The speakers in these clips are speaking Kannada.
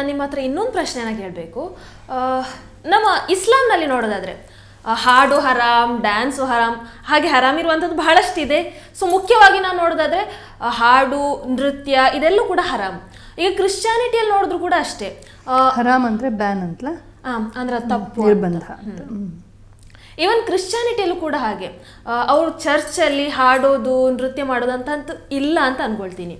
ನಾನು ನಿಮ್ಮ ಹತ್ರ ಇನ್ನೊಂದು ಪ್ರಶ್ನೆನ ಕೇಳಬೇಕು. ನಮ್ಮ ಇಸ್ಲಾಂನಲ್ಲಿ ನೋಡೋದಾದ್ರೆ ಹಾಡು ಹರಾಮ್ ಡ್ಯಾನ್ಸು ಹರಾಮ್ ಹಾಗೆ ಹರಾಮ್ ಇರುವಂಥದ್ದು ಬಹಳಷ್ಟಿದೆ. ಸೊ ಮುಖ್ಯವಾಗಿ ನಾವು ನೋಡೋದಾದ್ರೆ ಹಾಡು ನೃತ್ಯ ಇದೆಲ್ಲೂ ಕೂಡ ಹರಾಮ್. ಈಗ ಕ್ರಿಶ್ಚಿಯಾನಿಟಿಯಲ್ಲಿ ನೋಡಿದ್ರು ಕೂಡ ಅಷ್ಟೇ. ಹರಾಮ್ ಅಂದ್ರೆ ಬ್ಯಾನ್ ಅಂತಲ ಆ, ಅಂದ್ರೆ ತಪ್ಪು ನಿರ್ಬಂಧ. ಈವನ್ ಕ್ರಿಶ್ಚಿಯಾನಿಟಿಯಲ್ಲೂ ಕೂಡ ಹಾಗೆ. ಅವರು ಚರ್ಚಲ್ಲಿ ಹಾಡೋದು ನೃತ್ಯ ಮಾಡೋದು ಅಂತ ಇಲ್ಲ ಅಂತ ಅನ್ಕೊಳ್ತೀನಿ.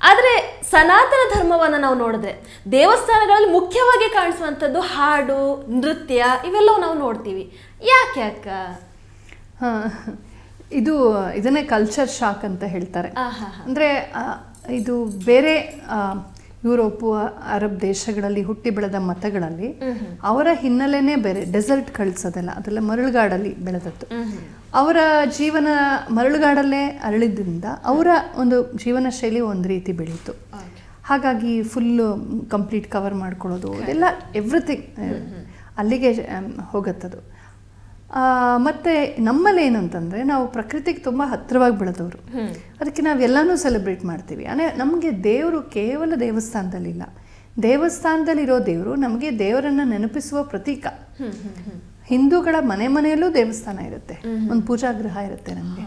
ಆದರೆ ಸನಾತನ ಧರ್ಮವನ್ನು ನಾವು ನೋಡಿದ್ರೆ ದೇವಸ್ಥಾನಗಳಲ್ಲಿ ಮುಖ್ಯವಾಗಿ ಕಾಣಿಸುವಂಥದ್ದು ಹಾಡು ನೃತ್ಯ ಇವೆಲ್ಲವೂ ನಾವು ನೋಡ್ತೀವಿ. ಯಾಕೆ ಅಕ್ಕ? ಇದು ಇದನ್ನೇ ಕಲ್ಚರ್ ಶಾಕ್ ಅಂತ ಹೇಳ್ತಾರೆ. ಅಂದರೆ ಅಂದ್ರೆ ಇದು ಬೇರೆ ಯುರೋಪು ಅರಬ್ ದೇಶಗಳಲ್ಲಿ ಹುಟ್ಟಿ ಬೆಳೆದ ಮತಗಳಲ್ಲಿ ಅವರ ಹಿನ್ನೆಲೆನೇ ಬೇರೆ. ಡೆಸರ್ಟ್ ಕಳಿಸೋದೆಲ್ಲ ಅದೆಲ್ಲ ಮರಳುಗಾಡಲ್ಲಿ ಬೆಳೆದದ್ದು. ಅವರ ಜೀವನ ಮರಳುಗಾಡಲ್ಲೇ ಅರಳಿದ್ರಿಂದ ಅವರ ಒಂದು ಜೀವನ ಶೈಲಿ ಒಂದು ರೀತಿ ಬೆಳೀತು. ಹಾಗಾಗಿ ಫುಲ್ಲು ಕಂಪ್ಲೀಟ್ ಕವರ್ ಮಾಡ್ಕೊಳ್ಳೋದು ಎಲ್ಲ ಎವ್ರಿಥಿಂಗ್ ಅಲ್ಲಿಗೆ ಹೋಗತ್ತದು. ಮತ್ತೆ ನಮ್ಮಲ್ಲಿ ಏನು ಅಂತಂದರೆ ನಾವು ಪ್ರಕೃತಿಗೆ ತುಂಬ ಹತ್ತಿರವಾಗಿ ಬೆಳೆದವರು. ಅದಕ್ಕೆ ನಾವೆಲ್ಲನೂ ಸೆಲೆಬ್ರೇಟ್ ಮಾಡ್ತೀವಿ. ಅಂದರೆ ನಮಗೆ ದೇವರು ಕೇವಲ ದೇವಸ್ಥಾನದಲ್ಲಿಲ್ಲ. ದೇವಸ್ಥಾನದಲ್ಲಿರೋ ದೇವರು ನಮಗೆ ದೇವರನ್ನು ನೆನಪಿಸುವ ಪ್ರತೀಕ. ಹಿಂದೂಗಳ ಮನೆ ಮನೆಯಲ್ಲೂ ದೇವಸ್ಥಾನ ಇರುತ್ತೆ. ಒಂದು ಪೂಜಾಗೃಹ ಇರುತ್ತೆ ನಮಗೆ.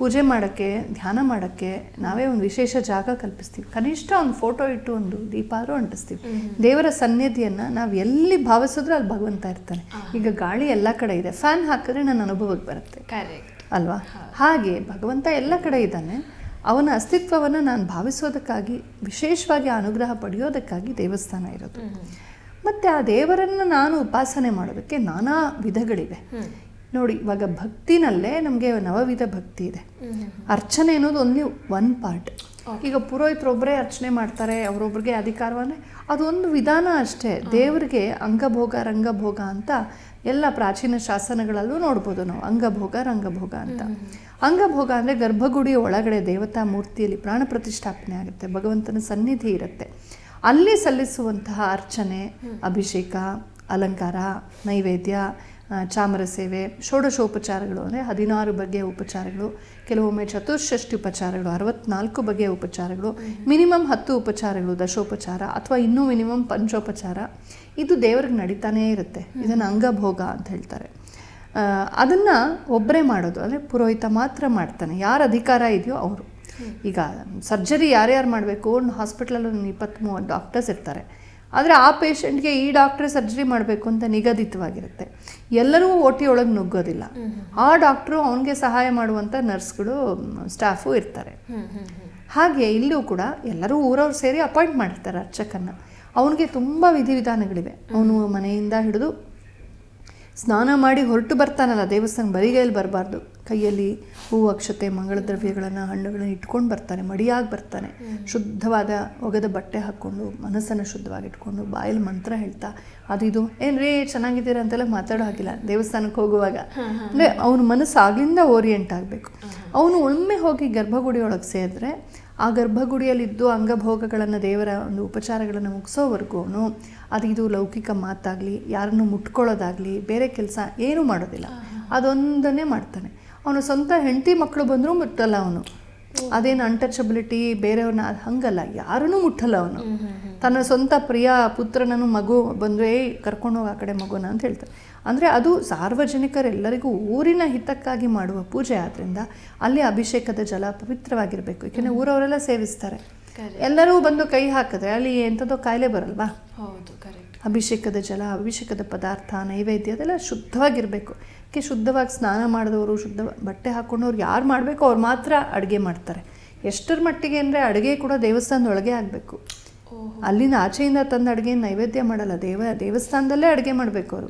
ಪೂಜೆ ಮಾಡೋಕ್ಕೆ ಧ್ಯಾನ ಮಾಡೋಕ್ಕೆ ನಾವೇ ಒಂದು ವಿಶೇಷ ಜಾಗ ಕಲ್ಪಿಸ್ತೀವಿ. ಕನಿಷ್ಠ ಒಂದು ಫೋಟೋ ಇಟ್ಟು ಒಂದು ದೀಪ ಆದರೂ ಅಂಟಿಸ್ತೀವಿ ದೇವರ ಸನ್ನಿಧಿಯನ್ನು ನಾವು ಎಲ್ಲಿ ಭಾವಿಸಿದ್ರೂ ಅಲ್ಲಿ ಭಗವಂತ ಇರ್ತಾನೆ. ಈಗ ಗಾಳಿ ಎಲ್ಲ ಕಡೆ ಇದೆ. ಫ್ಯಾನ್ ಹಾಕಿದ್ರೆ ನನ್ನ ಅನುಭವಕ್ಕೆ ಬರುತ್ತೆ. ಅಲ್ವಾ? ಹಾಗೆ ಭಗವಂತ ಎಲ್ಲ ಕಡೆ ಇದ್ದಾನೆ. ಅವನ ಅಸ್ತಿತ್ವವನ್ನು ನಾನು ಭಾವಿಸೋದಕ್ಕಾಗಿ ವಿಶೇಷವಾಗಿ ಅನುಗ್ರಹ ಪಡೆಯೋದಕ್ಕಾಗಿ ದೇವಸ್ಥಾನ ಇರೋದು. ಮತ್ತು ಆ ದೇವರನ್ನು ನಾನು ಉಪಾಸನೆ ಮಾಡೋದಕ್ಕೆ ನಾನಾ ವಿಧಗಳಿವೆ. ನೋಡಿ ಇವಾಗ ಭಕ್ತಿನಲ್ಲೇ ನಮಗೆ ನವವಿಧ ಭಕ್ತಿ ಇದೆ. ಅರ್ಚನೆ ಅನ್ನೋದು ಓನ್ಲಿ ಒನ್ ಪಾರ್ಟ್ ಈಗ ಪುರೋಹಿತರೊಬ್ಬರೇ ಅರ್ಚನೆ ಮಾಡ್ತಾರೆ ಅವರೊಬ್ರಿಗೆ ಅಧಿಕಾರವನ್ನೇ ಅದೊಂದು ವಿಧಾನ ಅಷ್ಟೇ. ದೇವರಿಗೆ ಅಂಗಭೋಗ ರಂಗಭೋಗ ಅಂತ ಎಲ್ಲ ಪ್ರಾಚೀನ ಶಾಸನಗಳಲ್ಲೂ ನೋಡ್ಬೋದು ನಾವು. ಅಂಗಭೋಗ ರಂಗಭೋಗ ಅಂತ. ಅಂಗಭೋಗ ಅಂದರೆ ಗರ್ಭಗುಡಿ ಒಳಗಡೆ ದೇವತಾ ಮೂರ್ತಿಯಲ್ಲಿ ಪ್ರಾಣ ಪ್ರತಿಷ್ಠಾಪನೆ ಆಗುತ್ತೆ ಭಗವಂತನ ಸನ್ನಿಧಿ ಇರುತ್ತೆ. ಅಲ್ಲಿ ಸಲ್ಲಿಸುವಂತಹ ಅರ್ಚನೆ ಅಭಿಷೇಕ ಅಲಂಕಾರ ನೈವೇದ್ಯ ಚಾಮರ ಸೇವೆ ಷೋಡಶೋಪಚಾರಗಳು ಅಂದರೆ ಹದಿನಾರು ಬಗೆಯ ಉಪಚಾರಗಳು ಕೆಲವೊಮ್ಮೆ ಚತುರ್ಷಷ್ಟಿ ಉಪಚಾರಗಳು ಅರವತ್ನಾಲ್ಕು ಬಗೆಯ ಉಪಚಾರಗಳು ಮಿನಿಮಮ್ ಹತ್ತು ಉಪಚಾರಗಳು ದಶೋಪಚಾರ ಅಥವಾ ಇನ್ನೂ ಮಿನಿಮಮ್ ಪಂಚೋಪಚಾರ. ಇದು ದೇವ್ರಿಗೆ ನಡೀತಾನೇ ಇರುತ್ತೆ. ಇದನ್ನು ಅಂಗಭೋಗ ಅಂತ ಹೇಳ್ತಾರೆ. ಅದನ್ನು ಒಬ್ಬರೇ ಮಾಡೋದು ಅಂದರೆ ಪುರೋಹಿತ ಮಾತ್ರ ಮಾಡ್ತಾನೆ. ಯಾರು ಅಧಿಕಾರ ಇದೆಯೋ ಅವರು. ಈಗ ಸರ್ಜರಿ ಯಾರ್ಯಾರು ಮಾಡಬೇಕು? ಒಂದು ಹಾಸ್ಪಿಟ್ಲಲ್ಲಿ ಒಂದು ಇಪ್ಪತ್ತ್ಮೂವತ್ತು ಡಾಕ್ಟರ್ಸ್ ಇರ್ತಾರೆ. ಆದರೆ ಆ ಪೇಷಂಟ್ಗೆ ಈ ಡಾಕ್ಟ್ರೇ ಸರ್ಜರಿ ಮಾಡಬೇಕು ಅಂತ ನಿಗದಿತವಾಗಿರುತ್ತೆ. ಎಲ್ಲರೂ ಓಟಿ ಟಿ ಒಳಗೆ ನುಗ್ಗೋದಿಲ್ಲ. ಆ ಡಾಕ್ಟ್ರು ಅವನಿಗೆ ಸಹಾಯ ಮಾಡುವಂಥ ನರ್ಸ್ಗಳು, ಸ್ಟಾಫು ಇರ್ತಾರೆ. ಹಾಗೆ ಇಲ್ಲೂ ಕೂಡ ಎಲ್ಲರೂ ಊರವ್ರು ಸೇರಿ ಅಪಾಯಿಂಟ್ ಮಾಡಿರ್ತಾರೆ ಅರ್ಚಕನ್ನ. ಅವನಿಗೆ ತುಂಬ ವಿಧಿವಿಧಾನಗಳಿವೆ. ಅವನು ಮನೆಯಿಂದ ಹಿಡಿದು ಸ್ನಾನ ಮಾಡಿ ಹೊರಟು ಬರ್ತಾನಲ್ಲ ದೇವಸ್ಥಾನ ಬರಿಗೈಲಿ ಬರಬಾರ್ದು. ಕೈಯಲ್ಲಿ ಹೂ ಅಕ್ಷತೆ ಮಂಗಳ ದ್ರವ್ಯಗಳನ್ನು ಹಣ್ಣುಗಳನ್ನು ಇಟ್ಕೊಂಡು ಬರ್ತಾನೆ ಮಡಿಯಾಗಿ ಬರ್ತಾನೆ. ಶುದ್ಧವಾದ ಒಗೆದ ಬಟ್ಟೆ ಹಾಕ್ಕೊಂಡು ಮನಸ್ಸನ್ನು ಶುದ್ಧವಾಗಿ ಇಟ್ಕೊಂಡು ಬಾಯಲ್ಲಿ ಮಂತ್ರ ಹೇಳ್ತಾ ಅದು ಇದು. ಏನ್ರಿ ಚೆನ್ನಾಗಿದ್ದೀರಾ? ಅಂತೆಲ್ಲ ಮಾತಾಡೋ ಹಾಗಿಲ್ಲ. ದೇವಸ್ಥಾನಕ್ಕೆ ಹೋಗುವಾಗ. ಅಂದರೆ ಅವನ ಮನಸ್ಸು ಆಗ್ಲಿಂದ ಓರಿಯೆಂಟ್ ಆಗಬೇಕು. ಅವನು ಒಮ್ಮೆ ಹೋಗಿ ಗರ್ಭಗುಡಿಯೊಳಗೆ ಸೇರಿದ್ರೆ ಆ ಗರ್ಭಗುಡಿಯಲ್ಲಿದ್ದು ಅಂಗಭೋಗಗಳನ್ನು ದೇವರ ಒಂದು ಉಪಚಾರಗಳನ್ನು ಮುಗಿಸೋವರೆಗೂ ಅವನು ಅದು ಇದು ಲೌಕಿಕ ಮಾತಾಗಲಿ ಯಾರನ್ನು ಮುಟ್ಕೊಳ್ಳೋದಾಗಲಿ ಬೇರೆ ಕೆಲಸ ಏನೂ ಮಾಡೋದಿಲ್ಲ. ಅದೊಂದನ್ನೇ ಮಾಡ್ತಾನೆ. ಅವನು ಸ್ವಂತ ಹೆಂಡತಿ ಮಕ್ಕಳು ಬಂದರೂ ಮುಟ್ಟಲ್ಲ ಅವನು. ಅದೇನು ಅನ್ಟಚಬಿಲಿಟಿ ಬೇರೆಯವ್ರನ್ನ ಅದು ಹಂಗಲ್ಲ ಯಾರನ್ನೂ ಮುಟ್ಟಲ್ಲ ಅವನು. ತನ್ನ ಸ್ವಂತ ಪ್ರಿಯ ಪುತ್ರನನ್ನು ಮಗು ಬಂದು ಏಯ್ ಕರ್ಕೊಂಡು ಹೋಗಿ ಆ ಕಡೆ ಮಗುನ ಅಂತ ಹೇಳ್ತಾರೆ. ಅಂದರೆ ಅದು ಸಾರ್ವಜನಿಕರೆಲ್ಲರಿಗೂ ಊರಿನ ಹಿತಕ್ಕಾಗಿ ಮಾಡುವ ಪೂಜೆ ಆದ್ದರಿಂದ ಅಲ್ಲಿ ಅಭಿಷೇಕದ ಜಲ ಪವಿತ್ರವಾಗಿರಬೇಕು. ಏಕೆಂದರೆ ಊರವರೆಲ್ಲ ಸೇವಿಸ್ತಾರೆ. ಎಲ್ಲರೂ ಬಂದು ಕೈ ಹಾಕಿದ್ರೆ ಅಲ್ಲಿ ಎಂಥದೋ ಕಾಯಿಲೆ ಬರಲ್ವಾ? ಅಭಿಷೇಕದ ಜಲ ಅಭಿಷೇಕದ ಪದಾರ್ಥ ನೈವೇದ್ಯ ಅದೆಲ್ಲ ಶುದ್ಧವಾಗಿರಬೇಕು. ಕೆ ಶುದ್ಧವಾಗಿ ಸ್ನಾನ ಮಾಡಿದವರು ಶುದ್ಧ ಬಟ್ಟೆ ಹಾಕ್ಕೊಂಡವ್ರು ಯಾರು ಮಾಡಬೇಕು? ಅವ್ರು ಮಾತ್ರ ಅಡುಗೆ ಮಾಡ್ತಾರೆ. ಎಷ್ಟರ ಮಟ್ಟಿಗೆ ಅಂದರೆ ಅಡುಗೆ ಕೂಡ ದೇವಸ್ಥಾನದೊಳಗೆ ಆಗಬೇಕು. ಅಲ್ಲಿನ ಆಚೆಯಿಂದ ತಂದ ಅಡುಗೆ ನೈವೇದ್ಯ ಮಾಡಲ್ಲ. ದೇವ ದೇವಸ್ಥಾನದಲ್ಲೇ ಅಡುಗೆ ಮಾಡಬೇಕು ಅವರು.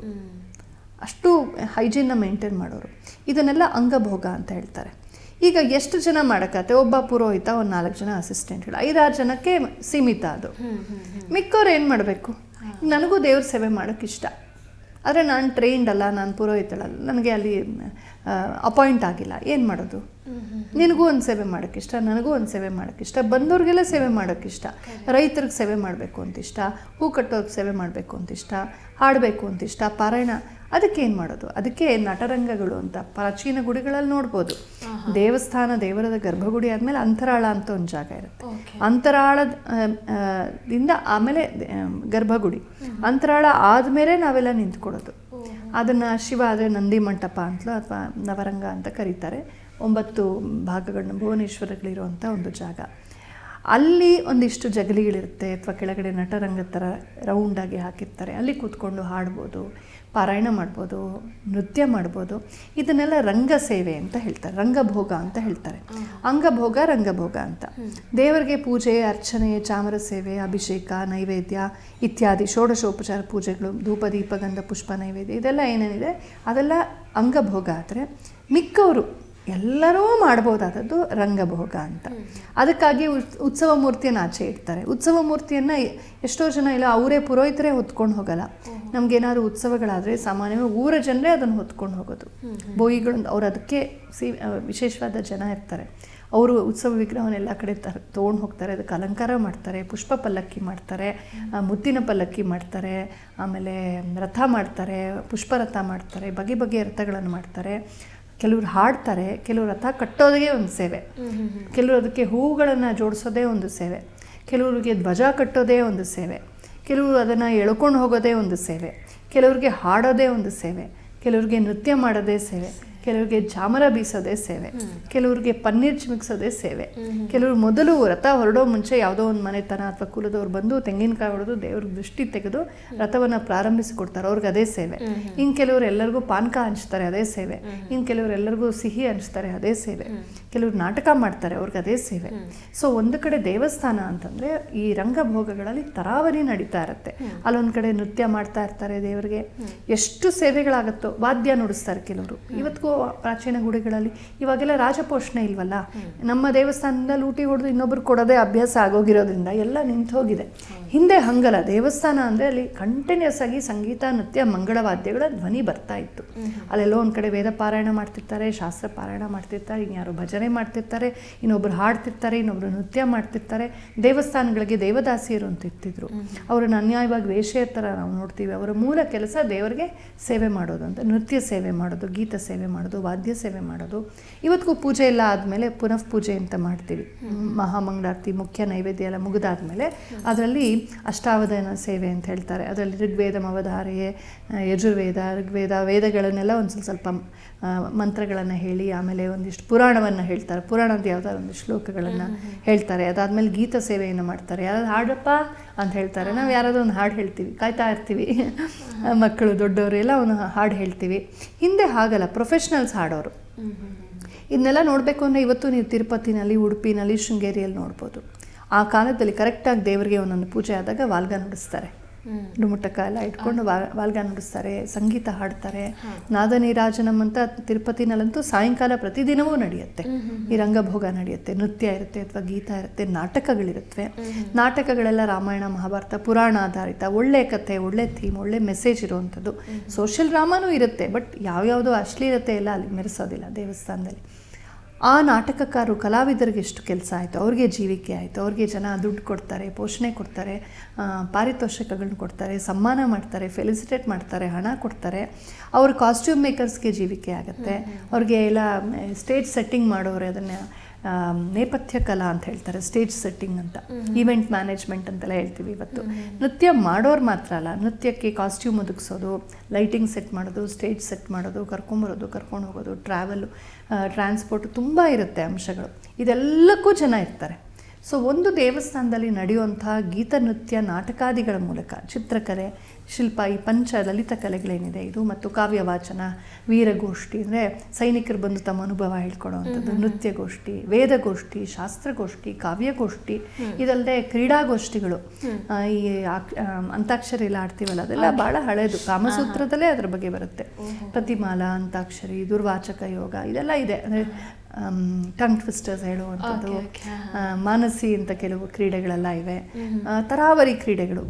ಅಷ್ಟು ಹೈಜೀನ್ನ ಮೇಂಟೈನ್ ಮಾಡೋರು. ಇದನ್ನೆಲ್ಲ ಅಂಗಭೋಗ ಅಂತ ಹೇಳ್ತಾರೆ. ಈಗ ಎಷ್ಟು ಜನ ಮಾಡೋಕ್ಕತ್ತೆ ಒಬ್ಬ ಪುರೋಹಿತ ಒಂದು ನಾಲ್ಕು ಜನ ಅಸಿಸ್ಟೆಂಟ್ಗಳು ಐದಾರು ಜನಕ್ಕೆ ಸೀಮಿತ ಅದು. ಮಿಕ್ಕವ್ರು ಏನು ಮಾಡಬೇಕು? ನನಗೂ ದೇವ್ರ ಸೇವೆ ಮಾಡೋಕ್ಕೆ ಇಷ್ಟ. ಆದರೆ ನಾನು ಟ್ರೈನ್ಡ್ ಅಲ್ಲ ನಾನು ಪುರೋಹಿತಳಲ್ಲ ನನಗೆ ಅಲ್ಲಿ ಅಪಾಯಿಂಟ್ ಆಗಿಲ್ಲ. ಏನು ಮಾಡೋದು? ನಿನಗೂ ಒಂದು ಸೇವೆ ಮಾಡೋಕ್ಕೆ ಇಷ್ಟ ನನಗೂ ಒಂದು ಸೇವೆ ಮಾಡೋಕ್ಕೆ ಇಷ್ಟ ಬಂದವ್ರಿಗೆಲ್ಲ ಸೇವೆ ಮಾಡೋಕ್ಕೆ ಇಷ್ಟ ರೈತರಿಗೆ ಸೇವೆ ಮಾಡಬೇಕು ಅಂತ ಇಷ್ಟ ಹೂ ಕಟ್ಟೋರ್ಗೆ ಸೇವೆ ಮಾಡಬೇಕು ಅಂತ ಇಷ್ಟ ಹಾಡಬೇಕು ಅಂತ ಇಷ್ಟ ಪಾರಾಯಣ ಅದಕ್ಕೆ ಏನು ಮಾಡೋದು? ಅದಕ್ಕೆ ನಟರಂಗಗಳು ಅಂತ ಪ್ರಾಚೀನ ಗುಡಿಗಳಲ್ಲಿ ನೋಡ್ಬೋದು. ದೇವಸ್ಥಾನ ದೇವರದ ಗರ್ಭಗುಡಿ ಆದಮೇಲೆ ಅಂತರಾಳ ಅಂತ ಒಂದು ಜಾಗ ಇರುತ್ತೆ. ಅಂತರಾಳದಿಂದ ಅಂತರಾಳದ ದಿಂದ ಆಮೇಲೆ ಗರ್ಭಗುಡಿ. ಅಂತರಾಳ ಆದಮೇಲೆ ನಾವೆಲ್ಲ ನಿಂತ್ಕೊಳ್ಳೋದು ಅದನ್ನು ಶಿವ ಆದರೆ ನಂದಿ ಮಂಟಪ ಅಂತಲೋ ಅಥವಾ ನವರಂಗ ಅಂತ ಕರೀತಾರೆ. ಒಂಬತ್ತು ಭಾಗಗಳನ್ನ ಭುವನೇಶ್ವರಗಳಿರುವಂಥ ಒಂದು ಜಾಗ. ಅಲ್ಲಿ ಒಂದಿಷ್ಟು ಜಗಲಿಗಳಿರುತ್ತೆ ಅಥವಾ ಕೆಳಗಡೆ ನಟರಂಗದ ಥರ ರೌಂಡಾಗಿ ಹಾಕಿರ್ತಾರೆ. ಅಲ್ಲಿ ಕೂತ್ಕೊಂಡು ಹಾಡ್ಬೋದು ಪಾರಾಯಣ ಮಾಡ್ಬೋದು ನೃತ್ಯ ಮಾಡ್ಬೋದು. ಇದನ್ನೆಲ್ಲ ರಂಗ ಸೇವೆ ಅಂತ ಹೇಳ್ತಾರೆ. ರಂಗಭೋಗ ಅಂತ ಹೇಳ್ತಾರೆ. ಅಂಗಭೋಗ ರಂಗಭೋಗ ಅಂತ. ದೇವರಿಗೆ ಪೂಜೆ ಅರ್ಚನೆ ಚಾಮರ ಸೇವೆ ಅಭಿಷೇಕ ನೈವೇದ್ಯ ಇತ್ಯಾದಿ ಷೋಡಶೋಪಚಾರ ಪೂಜೆಗಳು ಧೂಪ ದೀಪಗಂಧ ಪುಷ್ಪ ನೈವೇದ್ಯ ಇದೆಲ್ಲ ಏನೇನಿದೆ? ಅದೆಲ್ಲ ಅಂಗಭೋಗ ಆದರೆ ಮಿಕ್ಕವರು ಎಲ್ಲರೂ ಮಾಡ್ಬೋದಾದದ್ದು ರಂಗಭೋಗ ಅಂತ. ಅದಕ್ಕಾಗಿ ಉತ್- ಉತ್ಸವ ಮೂರ್ತಿಯನ್ನು ಆಚೆ ಇಡ್ತಾರೆ. ಉತ್ಸವ ಮೂರ್ತಿಯನ್ನು ಎಷ್ಟೋ ಜನ ಇಲ್ಲ ಅವರೇ ಪುರೋಹಿತರೇ ಹೊತ್ಕೊಂಡು ಹೋಗಲ್ಲ. ನಮಗೇನಾದ್ರು ಉತ್ಸವಗಳಾದರೆ ಸಾಮಾನ್ಯವಾಗಿ ಊರ ಜನರೇ ಅದನ್ನು ಹೊತ್ಕೊಂಡು ಹೋಗೋದು. ಬೋಯಿಗಳು ಅವ್ರು ಅದಕ್ಕೆ ಸಿ ವಿಶೇಷವಾದ ಜನ ಇರ್ತಾರೆ. ಅವರು ಉತ್ಸವ ವಿಗ್ರಹವನ್ನು ಎಲ್ಲ ಕಡೆ ತ ತೊಗೊಂಡು ಹೋಗ್ತಾರೆ. ಅದಕ್ಕೆ ಅಲಂಕಾರ ಮಾಡ್ತಾರೆ ಪುಷ್ಪ ಪಲ್ಲಕ್ಕಿ ಮಾಡ್ತಾರೆ ಮುತ್ತಿನ ಪಲ್ಲಕ್ಕಿ ಮಾಡ್ತಾರೆ ಆಮೇಲೆ ರಥ ಮಾಡ್ತಾರೆ ಪುಷ್ಪರಥ ಮಾಡ್ತಾರೆ ಬಗೆ ಬಗೆಯ ರಥಗಳನ್ನು ಮಾಡ್ತಾರೆ. ಕೆಲವ್ರು ಹಾಡ್ತಾರೆ, ಕೆಲವರು ರಥ ಕಟ್ಟೋದೇ ಒಂದು ಸೇವೆ. ಕೆಲವರು ಅದಕ್ಕೆ ಹೂವುಗಳನ್ನು ಜೋಡಿಸೋದೇ ಒಂದು ಸೇವೆ. ಕೆಲವರಿಗೆ ಧ್ವಜ ಕಟ್ಟೋದೇ ಒಂದು ಸೇವೆ. ಕೆಲವರು ಅದನ್ನು ಎಳ್ಕೊಂಡು ಹೋಗೋದೇ ಒಂದು ಸೇವೆ. ಕೆಲವರಿಗೆ ಹಾಡೋದೇ ಒಂದು ಸೇವೆ. ಕೆಲವ್ರಿಗೆ ನೃತ್ಯ ಮಾಡೋದೇ ಸೇವೆ. ಕೆಲವ್ರಿಗೆ ಜಾಮರ ಬೀಸೋದೇ ಸೇವೆ. ಕೆಲವ್ರಿಗೆ ಪನ್ನೀರ್ ಚಿಮಿಕ್ಸೋದೇ ಸೇವೆ. ಕೆಲವರು ಮೊದಲು ರಥ ಹೊರಡೋ ಮುಂಚೆ ಯಾವುದೋ ಒಂದು ಮನೆತನ ಅಥವಾ ಕುಲದವ್ರು ಬಂದು ತೆಂಗಿನಕಾಯಿ ಹೊಡೆದು ದೇವ್ರ ದೃಷ್ಟಿ ತೆಗೆದು ರಥವನ್ನು ಪ್ರಾರಂಭಿಸಿಕೊಡ್ತಾರೆ ಅವ್ರಿಗೆ ಅದೇ ಸೇವೆ. ಇನ್ನು ಕೆಲವರು ಎಲ್ಲರಿಗೂ ಪಾನಕ ಹಂಚ್ತಾರೆ ಅದೇ ಸೇವೆ. ಇನ್ನು ಕೆಲವರು ಎಲ್ಲರಿಗೂ ಸಿಹಿ ಹಂಚ್ತಾರೆ ಅದೇ ಸೇವೆ. ಕೆಲವರು ನಾಟಕ ಮಾಡ್ತಾರೆ ಅವ್ರಿಗೆ ಅದೇ ಸೇವೆ. ಸೊ ಒಂದು ಕಡೆ ದೇವಸ್ಥಾನ ಅಂತಂದ್ರೆ ಈ ರಂಗಭೋಗಗಳಲ್ಲಿ ತರಾವರಿ ನಡೀತಾ ಇರುತ್ತೆ. ಅಲ್ಲೊಂದು ಕಡೆ ನೃತ್ಯ ಮಾಡ್ತಾ ಇರ್ತಾರೆ ದೇವರಿಗೆ. ಎಷ್ಟು ಸೇವೆಗಳಾಗುತ್ತೋ ವಾದ್ಯ ನುಡಿಸ್ತಾರೆ ಕೆಲವರು. ಇವತ್ತಿಗೂ ಪ್ರಾಚೀನ ಗುಡಿಗಳಲ್ಲಿ. ಇವಾಗೆಲ್ಲ ರಾಜಪೋಷಣೆ ಇಲ್ವಲ್ಲ? ನಮ್ಮ ದೇವಸ್ಥಾನದಿಂದ ಲೂಟಿ ಹೊಡೆದು ಇನ್ನೊಬ್ರು ಕೊಡೋದೇ ಅಭ್ಯಾಸ ಆಗೋಗಿರೋದ್ರಿಂದ ಎಲ್ಲ ನಿಂತು ಹೋಗಿದೆ. ಹಿಂದೆ ಹಂಗಲ್ಲ. ದೇವಸ್ಥಾನ ಅಂದರೆ ಅಲ್ಲಿ ಕಂಟಿನ್ಯೂಸ್ ಆಗಿ ಸಂಗೀತ, ನೃತ್ಯ, ಮಂಗಳವಾದ್ಯಗಳ ಧ್ವನಿ ಬರ್ತಾ ಇತ್ತು. ಅಲ್ಲೆಲ್ಲೋ ಒಂದು ಕಡೆ ವೇದ ಪಾರಾಯಣ ಮಾಡ್ತಿರ್ತಾರೆ, ಶಾಸ್ತ್ರ ಪಾರಾಯಣ ಮಾಡ್ತಿರ್ತಾರೆ, ಇನ್ಯಾರು ಭಜನೆ ಮಾಡ್ತಿರ್ತಾರೆ, ಇನ್ನೊಬ್ರು ಹಾಡ್ತಿರ್ತಾರೆ, ಇನ್ನೊಬ್ರು ನೃತ್ಯ ಮಾಡ್ತಿರ್ತಾರೆ. ದೇವಸ್ಥಾನಗಳಿಗೆ ದೇವದಾಸಿಯರು ಅಂತ ಇರ್ತಿದ್ರು. ಅವರನ್ನು ಅನ್ಯಾಯವಾಗಿ ವೇಷೆಯ ಥರ ನಾವು ನೋಡ್ತೀವಿ. ಅವರ ಮೂಲ ಕೆಲಸ ದೇವರಿಗೆ ಸೇವೆ ಮಾಡೋದು ಅಂತ, ನೃತ್ಯ ಸೇವೆ ಮಾಡೋದು, ಗೀತ ಸೇವೆ ಮಾಡೋದು ವಾದ್ಯ ಸೇವೆ ಮಾಡೋದು. ಇವತ್ತಿಗೂ ಪೂಜೆ ಎಲ್ಲ ಆದಮೇಲೆ ಪುನಃ ಪೂಜೆ ಅಂತ ಮಾಡ್ತೀವಿ. ಮಹಾಮಂಗಳಾರತಿ ಮುಖ್ಯ ನೈವೇದ್ಯ ಎಲ್ಲ ಮುಗಿದಾದ್ಮೇಲೆ ಅದರಲ್ಲಿ ಅಷ್ಟಾವಧಾನ ಸೇವೆ ಅಂತ ಹೇಳ್ತಾರೆ. ಅದರಲ್ಲಿ ಋಗ್ವೇದ ಮವಧಾರೆಯೇ ಯಜುರ್ವೇದ ಋಗ್ವೇದ ವೇದಗಳನ್ನೆಲ್ಲ ಒಂದು ಸ್ವಲ್ಪ ಸ್ವಲ್ಪ ಮಂತ್ರಗಳನ್ನು ಹೇಳಿ ಆಮೇಲೆ ಒಂದಿಷ್ಟು ಪುರಾಣವನ್ನು ಹೇಳ್ತಾರೆ. ಪುರಾಣದ ಯಾವುದಾದ್ರು ಒಂದು ಶ್ಲೋಕಗಳನ್ನು ಹೇಳ್ತಾರೆ. ಅದಾದಮೇಲೆ ಗೀತ ಸೇವೆಯನ್ನು ಮಾಡ್ತಾರೆ. ಯಾರಾದ್ರು ಹಾಡಪ್ಪ ಅಂತ ಹೇಳ್ತಾರೆ. ನಾವು ಯಾರಾದ್ರೂ ಒಂದು ಹಾಡು ಹೇಳ್ತೀವಿ. ಕಾಯ್ತಾ ಇರ್ತೀವಿ. ಮಕ್ಕಳು ದೊಡ್ಡವರು ಎಲ್ಲ ಒಂದು ಹಾಡು ಹೇಳ್ತೀವಿ. ಹಿಂದೆ ಹಾಗಲ್ಲ. ಪ್ರೊಫೆಷ್ನಲ್ಸ್ ಹಾಡೋರು ಇದನ್ನೆಲ್ಲ ನೋಡಬೇಕು ಅಂದರೆ ಇವತ್ತು ನೀವು ತಿರುಪತಿನಲ್ಲಿ ಉಡುಪಿನಲ್ಲಿ ಶೃಂಗೇರಿಯಲ್ಲಿ ನೋಡ್ಬೋದು. ಆ ಕಾಲದಲ್ಲಿ ಕರೆಕ್ಟಾಗಿ ದೇವರಿಗೆ ಒಂದೊಂದು ಪೂಜೆ ಆದಾಗ ವಾಲ್ಗ ನುಡಿಸ್ತಾರೆ. ಡುಮುಟಕ ಎಲ್ಲ ಇಟ್ಕೊಂಡು ವಾ ವಾಲ್ಗ ನುಡಿಸ್ತಾರೆ ಸಂಗೀತ ಹಾಡ್ತಾರೆ. ನಾದ ನೀರಾಜನಂ ಅಂತ ತಿರುಪತಿನಲ್ಲಂತೂ ಸಾಯಂಕಾಲ ಪ್ರತಿದಿನವೂ ನಡೆಯುತ್ತೆ. ಈ ರಂಗಭೋಗ ನಡೆಯುತ್ತೆ. ನೃತ್ಯ ಇರುತ್ತೆ ಅಥವಾ ಗೀತ ಇರುತ್ತೆ ನಾಟಕಗಳಿರುತ್ತವೆ ನಾಟಕಗಳೆಲ್ಲ ರಾಮಾಯಣ ಮಹಾಭಾರತ ಪುರಾಣ ಆಧಾರಿತ ಒಳ್ಳೆ ಕಥೆ ಒಳ್ಳೆ ಥೀಮ್ ಒಳ್ಳೆ ಮೆಸೇಜ್ ಇರುವಂಥದ್ದು. ಸೋಷಿಯಲ್ ಡ್ರಾಮಾನೂ ಇರುತ್ತೆ ಬಟ್ ಯಾವ್ಯಾವುದೋ ಅಶ್ಲೀಲತೆ ಎಲ್ಲ ಅಲ್ಲಿ ಮೆರೆಸೋದಿಲ್ಲ ದೇವಸ್ಥಾನದಲ್ಲಿ. ಆ ನಾಟಕಕಾರರು ಕಲಾವಿದರಿಗೆ ಎಷ್ಟು ಕೆಲಸ ಆಯಿತು? ಅವ್ರಿಗೆ ಜೀವಿಕೆ ಆಯಿತು. ಅವ್ರಿಗೆ ಜನ ದುಡ್ಡು ಕೊಡ್ತಾರೆ ಪೋಷಣೆ ಕೊಡ್ತಾರೆ ಪಾರಿತೋಷಕಗಳನ್ನ ಕೊಡ್ತಾರೆ ಸಮ್ಮಾನ ಮಾಡ್ತಾರೆ ಫೆಲಿಸಿಟೇಟ್ ಮಾಡ್ತಾರೆ ಹಣ ಕೊಡ್ತಾರೆ. ಅವ್ರ ಕಾಸ್ಟ್ಯೂಮ್ ಮೇಕರ್ಸ್ಗೆ ಜೀವಿಕೆ ಆಗುತ್ತೆ. ಅವ್ರಿಗೆ ಎಲ್ಲ ಸ್ಟೇಜ್ ಸೆಟ್ಟಿಂಗ್ ಮಾಡೋರು ಅದನ್ನು ನೇಪಥ್ಯ ಕಲಾ ಅಂತ ಹೇಳ್ತಾರೆ ಸ್ಟೇಜ್ ಸೆಟ್ಟಿಂಗ್ ಅಂತ. ಈವೆಂಟ್ ಮ್ಯಾನೇಜ್ಮೆಂಟ್ ಅಂತೆಲ್ಲ ಹೇಳ್ತೀವಿ ಇವತ್ತು. ನೃತ್ಯ ಮಾಡೋರು ಮಾತ್ರ ಅಲ್ಲ ನೃತ್ಯಕ್ಕೆ ಕಾಸ್ಟ್ಯೂಮ್ ಒದಗಿಸೋದು ಲೈಟಿಂಗ್ ಸೆಟ್ ಮಾಡೋದು ಸ್ಟೇಜ್ ಸೆಟ್ ಮಾಡೋದು ಕರ್ಕೊಂಬರೋದು ಕರ್ಕೊಂಡು ಹೋಗೋದು ಟ್ರಾವೆಲ್ ಟ್ರಾನ್ಸ್ಪೋರ್ಟ್ ತುಂಬ ಇರುತ್ತೆ ಅಂಶಗಳು. ಇದೆಲ್ಲಕ್ಕೂ ಜನ ಇರ್ತಾರೆ. ಸೊ ಒಂದು ದೇವಸ್ಥಾನದಲ್ಲಿ ನಡೆಯುವಂಥ ಗೀತ ನೃತ್ಯ ನಾಟಕಾದಿಗಳ ಮೂಲಕ ಚಿತ್ರಕಲೆ ಶಿಲ್ಪ ಈ ಪಂಚ ಲಲಿತ ಕಲೆಗಳೇನಿದೆ ಇದು ಮತ್ತು ಕಾವ್ಯ ವಾಚನ ವೀರಗೋಷ್ಠಿ ಅಂದರೆ ಸೈನಿಕರು ಬಂದು ತಮ್ಮ ಅನುಭವ ಹೇಳ್ಕೊಡೋವಂಥದ್ದು ನೃತ್ಯಗೋಷ್ಠಿ ವೇದಗೋಷ್ಠಿ ಶಾಸ್ತ್ರಗೋಷ್ಠಿ ಕಾವ್ಯಗೋಷ್ಠಿ ಇದಲ್ಲದೆ ಕ್ರೀಡಾಗೋಷ್ಠಿಗಳು. ಈ ಅಂತಾಕ್ಷರಿ ಎಲ್ಲ ಆಡ್ತೀವಲ್ಲ ಅದೆಲ್ಲ ಭಾಳ ಹಳೆಯದು ಕಾಮಸೂತ್ರದಲ್ಲೇ ಅದ್ರ ಬಗ್ಗೆ ಬರುತ್ತೆ. ಪ್ರತಿಮಾಲ ಅಂತಾಕ್ಷರಿ ದುರ್ವಾಚಕ ಯೋಗ ಇದೆಲ್ಲ ಇದೆ. ಅಂದರೆ ಟಂಗ್ ಟ್ವಿಸ್ಟರ್ಸ್ ಹೇಳುವಂಥದ್ದು. ಮಾನಸಿ ಅಂತ ಕೆಲವು ಕ್ರೀಡೆಗಳೆಲ್ಲ ಇವೆ. ತರಾವರಿ ಕ್ರೀಡೆಗಳು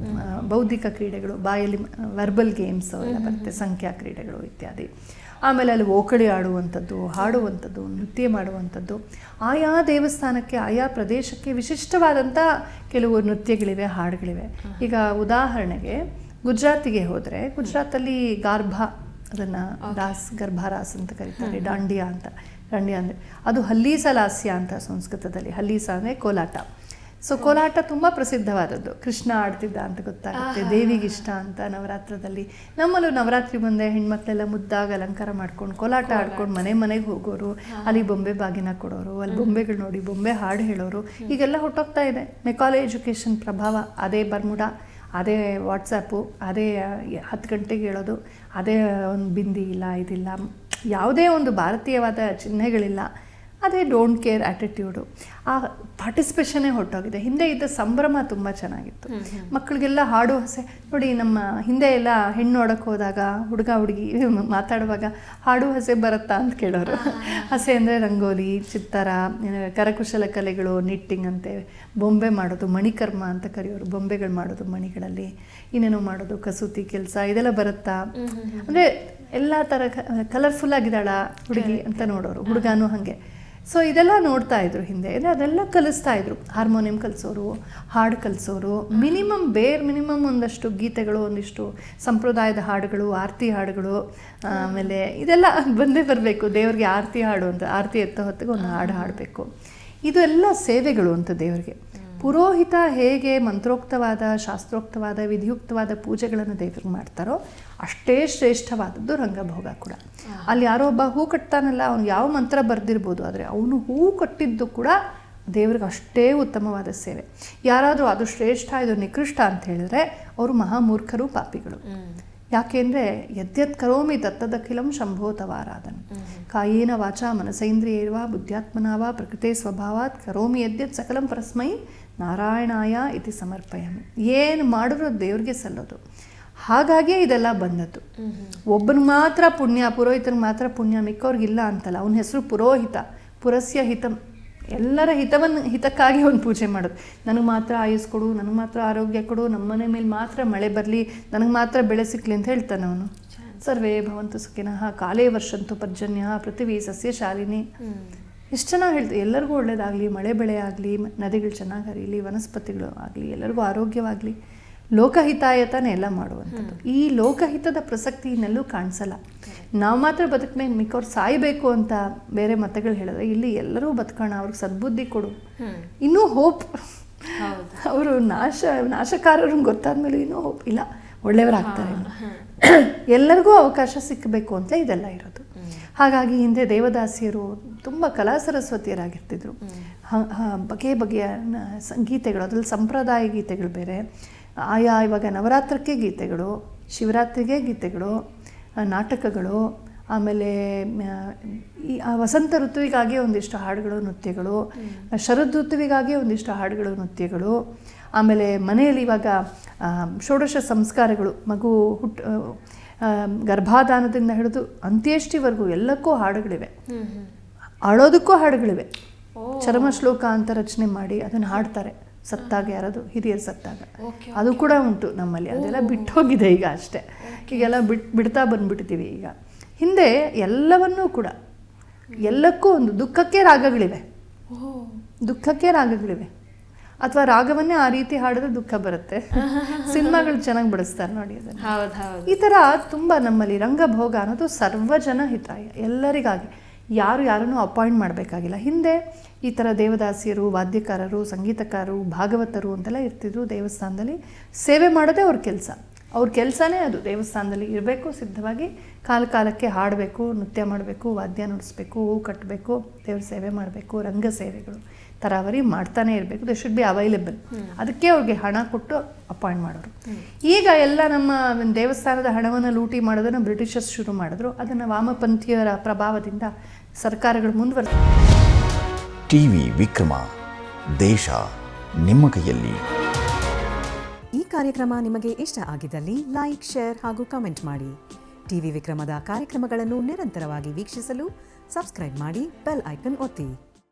ಬೌದ್ಧಿಕ ಕ್ರೀಡೆಗಳು ಬಾಯಲ್ಲಿ ವರ್ಬಲ್ ಗೇಮ್ಸ್ ಎಲ್ಲ ಬರುತ್ತೆ ಸಂಖ್ಯಾ ಕ್ರೀಡೆಗಳು ಇತ್ಯಾದಿ. ಆಮೇಲೆ ಅಲ್ಲಿ ಓಕಳಿ ಆಡುವಂಥದ್ದು ಹಾಡುವಂಥದ್ದು ನೃತ್ಯ ಮಾಡುವಂಥದ್ದು. ಆಯಾ ದೇವಸ್ಥಾನಕ್ಕೆ ಆಯಾ ಪ್ರದೇಶಕ್ಕೆ ವಿಶಿಷ್ಟವಾದಂಥ ಕೆಲವು ನೃತ್ಯಗಳಿವೆ ಹಾಡುಗಳಿವೆ. ಈಗ ಉದಾಹರಣೆಗೆ ಗುಜರಾತಿಗೆ ಹೋದರೆ ಗುಜರಾತಲ್ಲಿ ಗಾರ್ಭಾ ಅದನ್ನು ದಾಸ್ ಗರ್ಭಾರಾಸ್ ಅಂತ ಕರೀತಾರೆ ಡಾಂಡಿಯಾ ಅಂತ. ಡಾಂಡಿಯಾ ಅಂದರೆ ಅದು ಹಲ್ಲೀಸಲಾಸ್ಯ ಅಂತ ಸಂಸ್ಕೃತದಲ್ಲಿ ಹಲ್ಲೀಸ ಅಂದರೆ ಕೋಲಾಟ. ಸೊ ಕೋಲಾಟ ತುಂಬ ಪ್ರಸಿದ್ಧವಾದದ್ದು. ಕೃಷ್ಣ ಆಡ್ತಿದ್ದ ಅಂತ ಗೊತ್ತಾಗುತ್ತೆ ದೇವಿಗೆ ಇಷ್ಟ ಅಂತ ನವರಾತ್ರದಲ್ಲಿ. ನಮ್ಮಲ್ಲೂ ನವರಾತ್ರಿ ಬಂದೆ ಹೆಣ್ಮಕ್ಳೆಲ್ಲ ಮುದ್ದಾಗ ಅಲಂಕಾರ ಮಾಡ್ಕೊಂಡು ಕೋಲಾಟ ಆಡ್ಕೊಂಡು ಮನೆ ಮನೆಗೆ ಹೋಗೋರು ಅಲ್ಲಿ ಬೊಂಬೆ ಬಾಗಿನ ಕೊಡೋರು ಅಲ್ಲಿ ಬೊಂಬೆಗಳು ನೋಡಿ ಬೊಂಬೆ ಹಾಡು ಹೇಳೋರು ಈಗೆಲ್ಲ ಹೊಟ್ಟೋಗ್ತಾ ಇದೆ. ಮೆಕಾಲೆ ಎಜುಕೇಷನ್ ಪ್ರಭಾವ ಅದೇ ಬರ್ಮುಡ. ಅದೇ ವಾಟ್ಸಪ್ಪು, ಅದೇ ಹತ್ತು ಗಂಟೆಗೆ ಹೇಳೋದು, ಅದೇ ಒಂದು ಬಿಂದಿ ಇಲ್ಲ, ಇದಿಲ್ಲ. ಯಾವುದೇ ಒಂದು ಭಾರತೀಯವಾದ ಚಿಹ್ನೆಗಳಿಲ್ಲ. ಅದೇ ಡೋಂಟ್ ಕೇರ್ ಆ್ಯಟಿಟ್ಯೂಡು ಆ ಪಾರ್ಟಿಸಿಪೇಷನೇ ಹೊರಟೋಗಿದೆ. ಹಿಂದೆ ಇದ್ದ ಸಂಭ್ರಮ ತುಂಬ ಚೆನ್ನಾಗಿತ್ತು. ಮಕ್ಕಳಿಗೆಲ್ಲ ಹಾಡು ಹಸೆ. ನೋಡಿ ನಮ್ಮ ಹಿಂದೆ ಎಲ್ಲ ಹೆಣ್ಣು ನೋಡೋಕೆ ಹೋದಾಗ ಹುಡುಗ ಹುಡುಗಿ ಮಾತಾಡುವಾಗ ಹಾಡು ಹಸೆ ಬರುತ್ತಾ ಅಂತ ಕೇಳೋರು. ಹಸೆ ಅಂದರೆ ರಂಗೋಲಿ ಚಿತ್ತರ ಕರಕುಶಲ ಕಲೆಗಳು ನಿಟ್ಟಿಂಗ್ ಅಂತೆ. ಬೊಂಬೆ ಮಾಡೋದು ಮಣಿಕರ್ಮ ಅಂತ ಕರೆಯೋರು. ಬೊಂಬೆಗಳು ಮಾಡೋದು ಮಣಿಗಳಲ್ಲಿ. ಇನ್ನೇನೋ ಮಾಡೋದು ಕಸೂತಿ ಕೆಲಸ ಇದೆಲ್ಲ ಬರುತ್ತಾ? ಅಂದರೆ ಎಲ್ಲ ಥರ ಕಲರ್ಫುಲ್ ಆಗಿದ್ದಾಳ ಹುಡುಗಿ ಅಂತ ನೋಡೋರು. ಹುಡುಗನೂ ಹಾಗೆ. ಸೊ ಇದೆಲ್ಲ ನೋಡ್ತಾ ಇದ್ರು ಹಿಂದೆ. ಅಂದರೆ ಅದೆಲ್ಲ ಕಲಿಸ್ತಾ ಇದ್ರು. ಹಾರ್ಮೋನಿಯಂ ಕಲಿಸೋರು ಹಾಡು ಕಲಿಸೋರು ಮಿನಿಮಮ್ ಬೇರ್ ಮಿನಿಮಮ್ ಒಂದಷ್ಟು ಗೀತೆಗಳು ಒಂದಿಷ್ಟು ಸಂಪ್ರದಾಯದ ಹಾಡುಗಳು ಆರತಿ ಹಾಡುಗಳು ಆಮೇಲೆ ಇದೆಲ್ಲ ಬಂದೇ ಬರಬೇಕು. ದೇವ್ರಿಗೆ ಆರತಿ ಹಾಡು ಅಂತ ಆರತಿ ಎತ್ತ ಹೊತ್ತಿಗೆ ಒಂದು ಹಾಡು ಹಾಡಬೇಕು. ಇದು ಎಲ್ಲ ಸೇವೆಗಳು ಅಂತ ದೇವರಿಗೆ. ಪುರೋಹಿತ ಹೇಗೆ ಮಂತ್ರೋಕ್ತವಾದ, ಶಾಸ್ತ್ರೋಕ್ತವಾದ, ವಿಧಿಯುಕ್ತವಾದ ಪೂಜೆಗಳನ್ನು ದೇವರಿಗೆ ಮಾಡ್ತಾರೋ ಅಷ್ಟೇ ಶ್ರೇಷ್ಠವಾದದ್ದು ರಂಗಭೋಗ ಕೂಡ. ಅಲ್ಲಿ ಯಾರೋ ಒಬ್ಬ ಹೂ ಕಟ್ತಾನಲ್ಲ, ಅವ್ನು ಯಾವ ಮಂತ್ರ ಬರೆದಿರ್ಬೋದು, ಆದರೆ ಅವನು ಹೂ ಕಟ್ಟಿದ್ದು ಕೂಡ ದೇವ್ರಿಗೆ ಅಷ್ಟೇ ಉತ್ತಮವಾದ ಸೇವೆ. ಯಾರಾದರೂ ಅದು ಶ್ರೇಷ್ಠ, ಇದು ನಿಕೃಷ್ಟ ಅಂತ ಹೇಳಿದ್ರೆ, ಅವರು ಮಹಾಮೂರ್ಖರು, ಪಾಪಿಗಳು. ಯಾಕೆಂದರೆ ಯದ್ಯತ್ ಕರೋಮಿ ದತ್ತದಖಿಲಂ ತವಾರಾಧನ್ ಕಾಯೇನ ವಾಚ ಬುದ್ಧ್ಯಾತ್ಮನ ಬುದ್ಧ್ಯಾತ್ಮನಾವ ಪ್ರಕೃತಿ ಸ್ವಭಾವಾತ್ ಕರೋಮಿ ಯದ್ಯತ್ ಸಕಲಂ ಪರಸ್ಮೈ ನಾರಾಯಣಾಯ ಇತಿ ಸಮರ್ಪಯಾಮಿ ಏನು ಮಾಡಿದ್ರು ದೇವ್ರಿಗೆ ಸಲ್ಲೋದು. ಹಾಗಾಗಿ ಇದೆಲ್ಲ ಬಂದದ್ದು. ಒಬ್ಬನಿಗೆ ಮಾತ್ರ ಪುಣ್ಯ ಪುರೋಹಿತನಿಗೆ ಮಾತ್ರ ಪುಣ್ಯ ಮಿಕ್ಕವ್ರಿಗಿಲ್ಲ ಅಂತಲ್ಲ, ಅವನ ಹೆಸರು ಪುರೋಹಿತ, ಪುರಸ್ಯ ಹಿತಂ. ಎಲ್ಲರ ಹಿತವನ್ನು ಹಿತಕ್ಕಾಗಿ ಅವನು ಪೂಜೆ ಮಾಡೋದು. ನನಗೆ ಮಾತ್ರ ಆಯುಸ್ ಕೊಡು ನನಗೆ ಮಾತ್ರ ಆರೋಗ್ಯ ಕೊಡು ನಮ್ಮ ಮನೆ ಮೇಲೆ ಮಾತ್ರ ಮಳೆ ಬರಲಿ ನನಗೆ ಮಾತ್ರ ಬೆಳೆ ಸಿಕ್ಕಲಿ ಅಂತ ಹೇಳ್ತಾನೆ ಅವನು. ಸರ್ವೇ ಭವಂತು ಸುಖಿನಃ ಕಾಲೇ ವರ್ಷಂತು ಪರ್ಜನ್ಯ ಪೃಥ್ವಿ ಸಸ್ಯಶಾಲಿನಿ ಎಷ್ಟು ಚೆನ್ನಾಗಿ ಹೇಳ್ತೀವಿ ಎಲ್ಲರಿಗೂ ಒಳ್ಳೇದಾಗಲಿ ಮಳೆ ಬೆಳೆ ಆಗಲಿ ನದಿಗಳು ಚೆನ್ನಾಗಿ ಹರಿಯಲಿ ವನಸ್ಪತಿಗಳು ಆಗಲಿ ಎಲ್ಲರಿಗೂ ಆರೋಗ್ಯವಾಗಲಿ. ಲೋಕಹಿತಾಯತನೇ ಎಲ್ಲ ಮಾಡುವಂಥದ್ದು. ಈ ಲೋಕಹಿತದ ಪ್ರಸಕ್ತಿ ಇನ್ನೆಲ್ಲೂ ಕಾಣಿಸಲ್ಲ. ನಾವು ಮಾತ್ರ ಬದುಕಬೇಕು ಮಿಕ್ಕವ್ರು ಸಾಯಬೇಕು ಅಂತ ಬೇರೆ ಮತಗಳು ಹೇಳಿದ್ರೆ ಇಲ್ಲಿ ಎಲ್ಲರೂ ಬದುಕೋಣ ಅವ್ರಿಗೆ ಸದ್ಬುದ್ಧಿ ಕೊಡು. ಇನ್ನೂ ಹೋಪ್. ಅವರು ನಾಶ ನಾಶಕಾರರು ಗೊತ್ತಾದ್ಮೇಲೆ ಇನ್ನೂ ಹೋಪ್. ಇಲ್ಲ ಒಳ್ಳೆಯವರಾಗ್ತಾರೆ. ಆಗ್ತಾರೆ ಎಲ್ಲರಿಗೂ ಅವಕಾಶ ಸಿಕ್ಕಬೇಕು ಅಂತ ಇದೆಲ್ಲ ಇರೋದು. ಹಾಗಾಗಿ ಹಿಂದೆ ದೇವದಾಸಿಯರು ತುಂಬ ಕಲಾ ಸರಸ್ವತಿಯರಾಗಿರ್ತಿದ್ರು. ಬಗೆ ಬಗೆಯ ಸಂಗೀತೆಗಳು ಅದ್ರಲ್ಲಿ ಸಂಪ್ರದಾಯ ಗೀತೆಗಳು ಬೇರೆ. ಆಯಾ ಇವಾಗ ನವರಾತ್ರಕ್ಕೆ ಗೀತೆಗಳು ಶಿವರಾತ್ರಿಗೆ ಗೀತೆಗಳು ನಾಟಕಗಳು ಆಮೇಲೆ ಈ ಆ ವಸಂತ ಋತುವಿಗಾಗಿ ಒಂದಿಷ್ಟು ಹಾಡುಗಳು ನೃತ್ಯಗಳು ಶರದ್ ಋತುವಿಗಾಗಿ ಒಂದಿಷ್ಟು ಹಾಡುಗಳು ನೃತ್ಯಗಳು ಆಮೇಲೆ ಮನೆಯಲ್ಲಿ ಇವಾಗ ಷೋಡಶ ಸಂಸ್ಕಾರಗಳು ಮಗು ಹುಟ್ಟು ಗರ್ಭಾದಾನದಿಂದ ಗರ್ಭಾಧಾನದಿಂದ ಹಿಡಿದು ಅಂತ್ಯೇಷ್ಟಿವರೆಗೂ ಎಲ್ಲಕ್ಕೂ ಹಾಡುಗಳಿವೆ. ಆಳೋದಕ್ಕೂ ಹಾಡುಗಳಿವೆ. ಚರ್ಮ ಶ್ಲೋಕ ಅಂತ ರಚನೆ ಮಾಡಿ ಅದನ್ನು ಹಾಡ್ತಾರೆ. ಸತ್ತಾಗ ಯಾರದು ಹಿರಿಯರು ಸತ್ತಾಗ. ಅದು ಕೂಡ ಉಂಟು ನಮ್ಮಲ್ಲಿ. ಅದೆಲ್ಲ ಬಿಟ್ಟು ಹೋಗಿದೆ ಈಗ ಅಷ್ಟೇ. ಈಗೆಲ್ಲ ಬಿಟ್ ಬಿಡ್ತಾ ಬಂದ್ಬಿಟ್ಟಿದ್ದೀವಿ ಈಗ. ಹಿಂದೆ ಎಲ್ಲವನ್ನೂ ಕೂಡ ಎಲ್ಲಕ್ಕೂ ಒಂದು ದುಃಖಕ್ಕೆ ರಾಗಗಳಿವೆ. ದುಃಖಕ್ಕೆ ರಾಗಗಳಿವೆ. ಅಥವಾ ರಾಗವನ್ನೇ ಆ ರೀತಿ ಹಾಡಿದ್ರೆ ದುಃಖ ಬರುತ್ತೆ. ಸಿನಿಮಾಗಳು ಚೆನ್ನಾಗಿ ಬಿಡಿಸ್ತಾರೆ ನೋಡಿ ಅದನ್ನು. ಈ ಥರ ತುಂಬ ನಮ್ಮಲ್ಲಿ ರಂಗಭೋಗ ಅನ್ನೋದು ಸರ್ವಜನ ಹಿತಾಯ ಎಲ್ಲರಿಗಾಗಿ. ಯಾರು ಯಾರನ್ನು ಅಪಾಯಿಂಟ್ ಮಾಡಬೇಕಾಗಿಲ್ಲ. ಹಿಂದೆ ಈ ಥರ ದೇವದಾಸಿಯರು, ವಾದ್ಯಕಾರರು, ಸಂಗೀತಕಾರರು, ಭಾಗವತರು ಅಂತೆಲ್ಲ ಇರ್ತಿದ್ರು ದೇವಸ್ಥಾನದಲ್ಲಿ. ಸೇವೆ ಮಾಡೋದೇ ಅವ್ರ ಕೆಲಸ. ಅವ್ರ ಕೆಲಸನೇ ಅದು. ದೇವಸ್ಥಾನದಲ್ಲಿ ಇರಬೇಕು, ಸಿದ್ಧವಾಗಿ ಕಾಲ ಕಾಲಕ್ಕೆ ಹಾಡಬೇಕು, ನೃತ್ಯ ಮಾಡಬೇಕು, ವಾದ್ಯ ನುಡಿಸ್ಬೇಕು, ಹೂ ಕಟ್ಟಬೇಕು ದೇವ್ರ ಸೇವೆ ಮಾಡಬೇಕು, ರಂಗ ಸೇವೆಗಳು. ತರಾವರಿ ಮಾಡ್ತಾನೆ ಇರಬೇಕು. ದೇ ಶುಡ್ ಬಿ ಅವೈಲೇಬಲ್ ಅದಕ್ಕೆ ಅವ್ರಿಗೆ ಹಣ ಕೊಟ್ಟು ಅಪಾಯಿಂಟ್ ಮಾಡೋರು. ಈಗ ಎಲ್ಲ ನಮ್ಮ ದೇವಸ್ಥಾನದ ಹಣವನ್ನು ಲೂಟಿ ಮಾಡೋದನ್ನು ಬ್ರಿಟಿಷರ್ಸ್ ಶುರು ಮಾಡಿದ್ರು. ಅದನ್ನು ವಾಮಪಂಥೀಯರ ಪ್ರಭಾವದಿಂದ ಸರ್ಕಾರಗಳು ಮುಂದುವರೆದ ಟಿವಿ ವಿಕ್ರಮ. ದೇಶ ನಿಮ್ಮ ಕೈಯಲ್ಲಿ. ಈ ಕಾರ್ಯಕ್ರಮ ನಿಮಗೆ ಇಷ್ಟ ಆಗಿದ್ದಲ್ಲಿ ಲೈಕ್ ಶೇರ್ ಹಾಗೂ ಕಮೆಂಟ್ ಮಾಡಿ. ಟಿವಿ ವಿಕ್ರಮದ ಕಾರ್ಯಕ್ರಮಗಳನ್ನು ನಿರಂತರವಾಗಿ ವೀಕ್ಷಿಸಲು ಸಬ್ಸ್ಕ್ರೈಬ್ ಮಾಡಿ ಬೆಲ್ ಐಕನ್ ಒತ್ತಿ.